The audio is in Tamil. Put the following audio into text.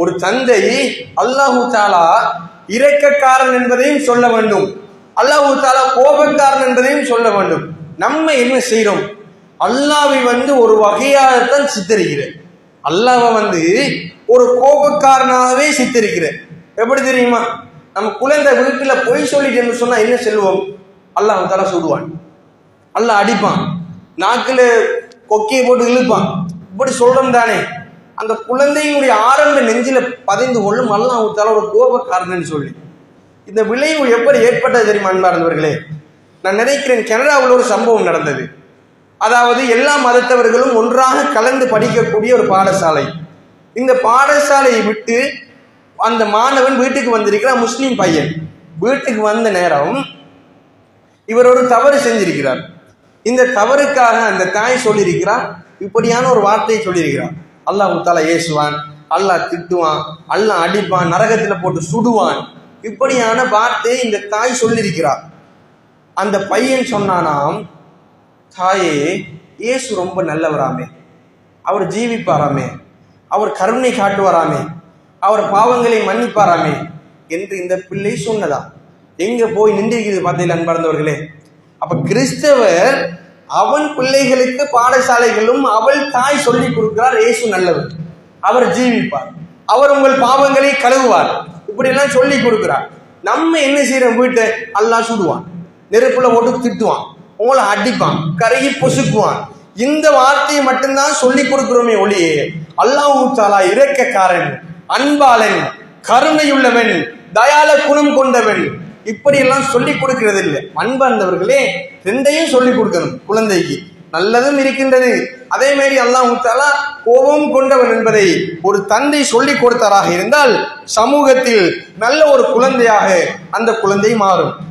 ஒரு தந்தை அல்லாஹு தாலா இறக்கக்காரன் என்பதையும் சொல்ல வேண்டும். அல்லாஹு தாலா கோபக்காரன் என்பதையும் சொல்ல வேண்டும். நம்ம என்ன செய்கிறோம் அல்லாவை வந்து ஒரு வகையாகத்தான் சித்தரிக்கிறேன். அல்லாவை வந்து ஒரு கோபக்காரனாகவே சித்தரிக்கிறேன். எப்படி தெரியுமா? நம்ம குழந்தை வீட்டில் பொய் சொல்லிட்டேன்னு சொன்னா என்ன செல்வோம் அல்லாஹ் தாலா சுடுவான் அல்லாஹ் அடிப்பான். நாக்கில் கொக்கியை போட்டு இழுப்பான். இப்படி சொல்றோம் தானே? அந்த குழந்தையினுடைய ஆரம்ப நெஞ்சில பதிந்து கொள்ளும் அல்லாஹ் தாலா ஒரு கோபக்காரன்னு சொல்லி. இந்த விளைவு எப்படி ஏற்பட்டது தெரியுமா அன்பார்ந்தவர்களே நான் நினைக்கிறேன் கனடாவில் ஒரு சம்பவம் நடந்தது. அதாவது எல்லா மதத்தவர்களும் ஒன்றாக கலந்து படிக்கக்கூடிய ஒரு பாடசாலை. இந்த பாடசாலையை விட்டு அந்த மாணவன் வீட்டுக்கு வந்திருக்கிறான் முஸ்லீம் பையன். வீட்டுக்கு வந்த நேரம் இவர் ஒரு தவறு செஞ்சிருக்கிறார். இந்த தவறுக்காக அந்த தாய் சொல்லியிருக்கிறார் இப்படியான ஒரு வார்த்தையை சொல்லியிருக்கிறார். அல்லாஹ் முத்தாலா ஏசுவான் அல்லாஹ் திட்டுவான் அல்லாஹ் அடிப்பான் நரகத்தில் போட்டு சுடுவான். இப்படியான வார்த்தை இந்த தாய் சொல்லியிருக்கிறார் அந்த பையன் சொன்னானாம் தாயே இயேசு ரொம்ப நல்லவராமே. அவர் ஜீவிப்பாராமே. அவர் கருணை காட்டுவாராமே. அவர் பாவங்களை மன்னிப்பாராமே. என்று இந்த பிள்ளை சொன்னதா. எங்க போய் நின்றிருக்கிறது பார்த்தீங்களா அன்பார்ந்தவர்களே. அப்ப கிறிஸ்தவர் அவன் பிள்ளைகளுக்கு பாடசாலைகளும் அவள் தாய் சொல்லிக் கொடுக்கிறார் இயேசு நல்லவர். அவர் ஜீவிப்பார். அவர் உங்கள் பாவங்களை கழுவுவார். இப்படி எல்லாம் சொல்லி கொடுக்கிறார். நம்ம என்ன செய்கிறோம் வீட்டை? அல்லாஹ் சுடுவான். நெருப்புல போட்டு திட்டுவான். உங்களை அடிப்பான். கருகி பொசுக்குவான். இந்த வார்த்தையை மட்டும்தான் சொல்லி கொடுக்கிறோமே ஒளியே அல்லாஹ் தாலா இரக்கக்காரன் அன்பாளன் கருணையுள்ளவன் தயால குணம் கொண்டவன் இப்படியெல்லாம் சொல்லி கொடுக்கிறது இல்லை அன்பார்ந்தவர்களே ரெண்டையும் சொல்லி கொடுக்கணும் குழந்தைக்கு. நல்லதும் இருக்கின்றது. அதே மாதிரி அல்லாஹ் தாலா கோபம் கொண்டவன் என்பதை ஒரு தந்தை சொல்லி கொடுத்தாராக இருந்தால் சமூகத்தில் நல்ல ஒரு குழந்தையாக அந்த குழந்தை மாறும்.